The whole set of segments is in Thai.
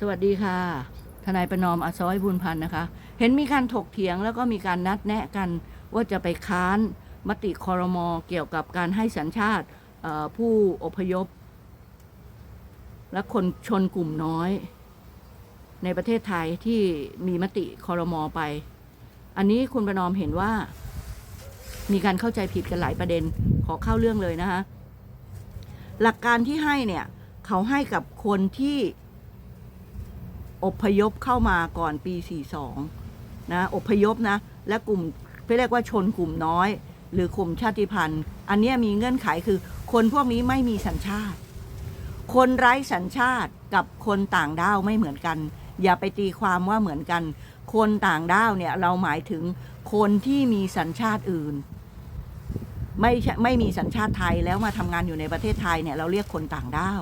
สวัสดีค่ะ ทนายประนอมอสอยบุญพันธ์นะคะ เห็นมีการถกเถียงแล้วก็มีการนัดแนะกันว่าจะไปค้านมติคอรมอเกี่ยวกับการให้สัญชาติผู้อพยพ และคนชนกลุ่มน้อย ในประเทศไทยที่มีมติคอรมอไป อันนี้คุณประนอมเห็นว่า มีการเข้าใจผิดกันหลายประเด็นขอเข้าเรื่องเลยนะคะหลักการที่ให้เนี่ย เขาให้กับคนที่ อพยพเข้ามาก่อนปี 42 นะอพยพนะ และกลุ่มเรียกว่าชนกลุ่มน้อย หรือกลุ่มชาติพันธุ์ อันนี้มีเงื่อนไขคือคนพวกนี้ไม่มีสัญชาติ คนไร้สัญชาติกับคนต่างด้าวไม่เหมือนกัน อย่าไปตีความว่าเหมือนกัน คนต่างด้าวเนี่ยเราหมายถึงคนที่มีสัญชาติอื่น ไม่ใช่ไม่มีสัญชาติไทยแล้วมาทำงานอยู่ในประเทศไทยเนี่ยเราเรียกคนต่างด้าว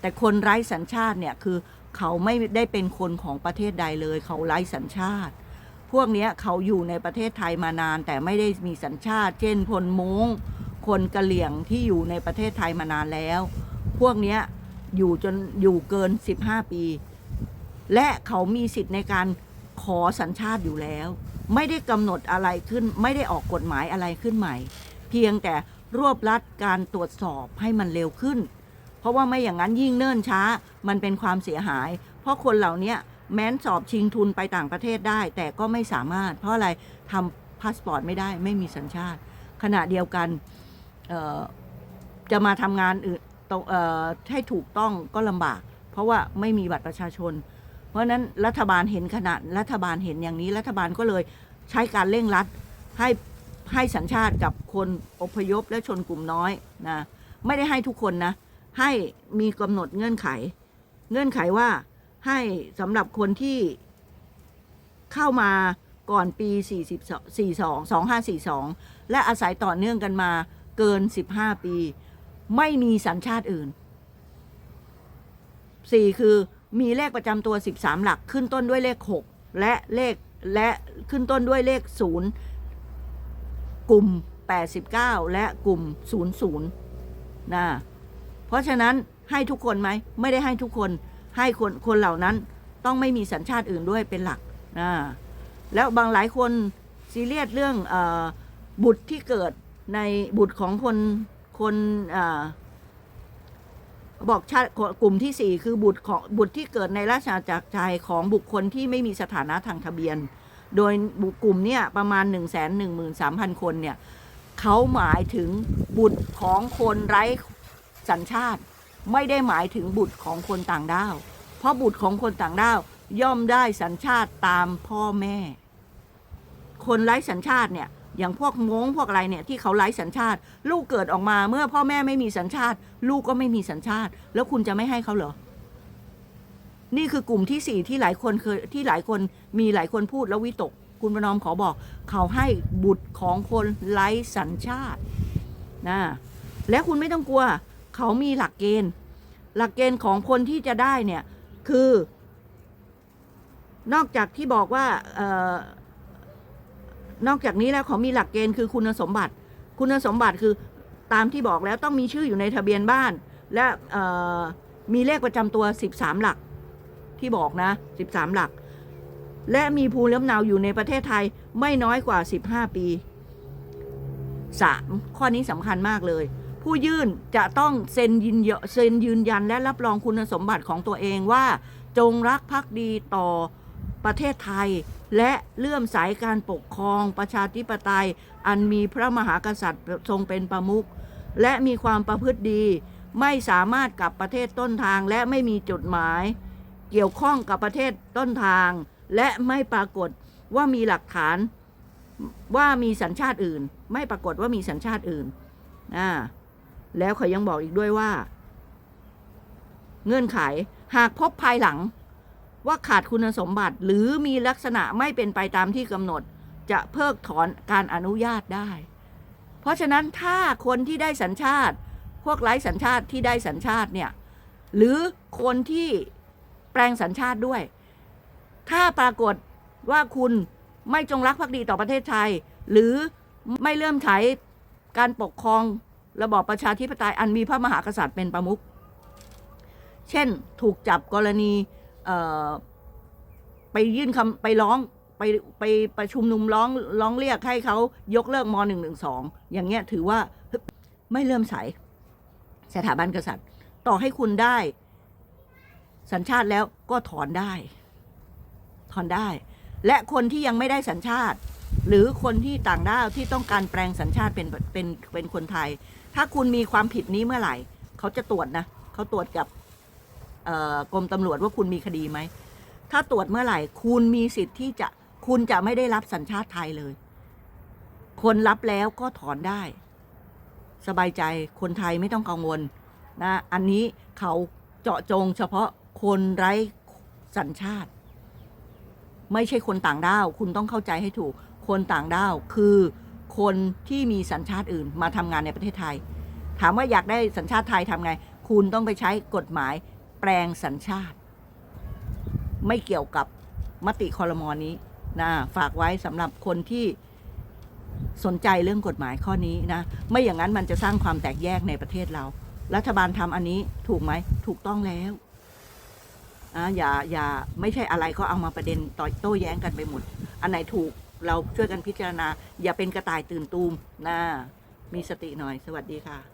แต่คนไร้สัญชาติเนี่ยคือ เขาไม่ได้เป็นคนของประเทศใดเลย เขาไร้สัญชาติ พวกนี้เขาอยู่ในประเทศไทยมานาน แต่ไม่ได้มีสัญชาติ เช่นพลม้ง คนกะเหลี่ยงที่อยู่ในประเทศไทยมานานแล้ว พวกนี้อยู่จนอยู่เกิน 15 ปี และเขามีสิทธิ์ในการขอสัญชาติอยู่แล้ว ไม่ได้กำหนดอะไรขึ้น ไม่ได้ออกกฎหมายอะไรขึ้นใหม่ เพียงแต่รวบรัดการตรวจสอบให้มันเร็วขึ้น เพราะว่าไม่อย่างนั้นยิ่งเนิ่นช้า มันเป็นความเสียหาย เพราะคนเหล่านี้แม้นสอบชิงทุนไปต่างประเทศได้ แต่ก็ไม่สามารถ เพราะอะไรทำพาสปอร์ตไม่ได้ ไม่มีสัญชาติ ขณะเดียวกันจะมาทำงานอื่นให้ถูกต้องก็ลำบาก เพราะว่าไม่มีบัตรประชาชน เพราะฉะนั้นรัฐบาลเห็นขนาดรัฐบาลเห็นอย่างนี้ รัฐบาลก็เลยใช้การเร่งรัดให้ให้สัญชาติกับคนอพยพและชนกลุ่มน้อยนะไม่ได้ให้ทุกคนนะ ให้มีกำหนดเงื่อนไข เงื่อนไขว่าให้สำหรับคนที่เข้ามาก่อนปี 42 42 2542 และอาศัยต่อเนื่องกันมาเกิน 15 ปี ไม่มีสัญชาติอื่น 4 คือมีเลขประจำตัว 13 หลักขึ้นต้นด้วยเลข 6 และเลขและขึ้นต้นด้วยเลข 0 กลุ่ม 89 และกลุ่ม 00นะ เพราะฉะนั้นให้ทุกคนไหมไม่ได้ให้ทุกคนให้คนคนเหล่านั้นต้องไม่มีสัญชาติอื่นด้วยเป็นหลักนะแล้วบางหลายคนซีเรียสเรื่องอบุตรที่เกิดในบุตรของคนคนอบอกชาติกลุ่มที่สี่คือบุตรของบุตรที่เกิดในราชอาณาจักรไทยของบุคคลที่ไม่มีสถานะทางทะเบียน โดยบุกลุ่มเนี่ยประมาณ 1 1 3 0 0 0 คนเนี่ยเขาหมายถึงบุตรของคนไร้ สัญชาติไม่ได้หมายถึงบุตรของคนต่างด้าว เพราะบุตรของคนต่างด้าวย่อมได้สัญชาติตามพ่อแม่ คนไร้สัญชาติเนี่ยอย่างพวกม้งพวกอะไรเนี่ยที่เขาไร้สัญชาติ ลูกเกิดออกมาเมื่อพ่อแม่ไม่มีสัญชาติ ลูกก็ไม่มีสัญชาติ แล้วคุณจะไม่ให้เขาเหรอ นี่คือกลุ่มที่สี่ที่หลายคนเคยที่หลายคนมีหลายคนพูดแล้ววิตก คุณประนอมขอบอก เขาให้บุตรของคนไร้สัญชาตินะและคุณไม่ต้องกลัว เขามีหลักเกณฑ์ หลักเกณฑ์ของคนที่จะได้เนี่ย คือ นอกจากที่บอกว่าออนอกจากนี้แล้วเขามีหลักเกณฑ์คือคุณสมบัติ คุณสมบัติคือตามที่บอกแล้วต้องมีชื่ออยู่ในทะเบียนบ้าน และมีเลขประจำตัว 13 หลัก ที่บอกนะ 13 หลัก และมีภูมิลำเนาอยู่ในประเทศไทยไม่น้อยกว่า 15 ปี 3. ข้อนี้สำคัญมากเลย ผู้ยื่นจะต้องเซ็นยืนยเซ็นยืนยันและรับรองคุณสมบัติของตัวเองว่า จงรักภักดีต่อประเทศไทย และเลื่อมใสการปกครองประชาธิปไตย อันมีพระมหากษัตริย์ทรงเป็นประมุขและมีความประพฤติดี ไม่สามารถกลับประเทศต้นทางและไม่มีจดหมาย เกี่ยวข้องกับประเทศต้นทาง และไม่ปรากฏว่ามีหลักฐานว่ามีสัญชาติอื่น ไม่ปรากฏว่ามีสัญชาติอื่นอ่า แล้วเขายังบอกอีกด้วยว่า เงื่อนไขหากพบภายหลัง ว่าขาดคุณสมบัติ หรือมีลักษณะไม่เป็นไปตามที่กำหนด จะเพิกถอนการอนุญาตได้ เพราะฉะนั้นถ้าคนที่ได้สัญชาติ พวกไร้สัญชาติที่ได้สัญชาติเนี่ย หรือคนที่แปลงสัญชาติด้วย ถ้าปรากฏว่าคุณไม่จงรักภักดีต่อประเทศไทย หรือไม่เลื่อมใสการปกครอง ระบอบประชาธิปไตยอันมีพระมหากษัตริย์เป็นประมุข เช่นถูกจับกรณีไปยื่นคำไปร้องไปไปประชุมนุมร้องร้องเรียกให้เขายกเลิกมหนึ่งหนึ่งสองอย่างเงี้ยถือว่าไม่เลื่อมใสสถาบันกษัตริย์ ต่อให้คุณได้ สัญชาติแล้วก็ถอนได้ ถอนได้ และคนที่ยังไม่ได้สัญชาติ หรือคนที่ต่างด้าวที่ต้องการแปลงสัญชาติเป็นเป็นเป็นคนไทย ถ้าคุณมีความผิดนี้เมื่อไหร่ เขาจะตรวจนะเขาตรวจกับกรมตำรวจว่าคุณมีคดีไหม ถ้าตรวจเมื่อไหร่ คุณมีสิทธิ์ที่จะคุณจะไม่ได้รับสัญชาติไทยเลย คนรับแล้วก็ถอนได้ สบายใจคนไทยไม่ต้องกังวลนะอันนี้เขาเจาะจงเฉพาะคนไร้สัญชาติ ไม่ใช่คนต่างด้าว คุณต้องเข้าใจให้ถูก คนต่างด้าวคือคนที่มีสัญชาติอื่นมาทำงานในประเทศไทย ถามว่าอยากได้สัญชาติไทยทำไง คุณต้องไปใช้กฎหมายแปลงสัญชาติ ไม่เกี่ยวกับมติคอรมอนี้นะฝากไว้สำหรับคนที่สนใจเรื่องกฎหมายข้อนี้นะ ไม่อย่างนั้นมันจะสร้างความแตกแยกในประเทศเรา รัฐบาลทำอันนี้ถูกไหมถูกต้องแล้วอะอย่าอย่าไม่ใช่อะไรก็เอามาประเด็นต่อโต้แย้งกันไปหมด อันไหนถูก เราช่วยกันพิจารณา อย่าเป็นกระต่ายตื่นตูมนะมีสติหน่อยสวัสดีค่ะ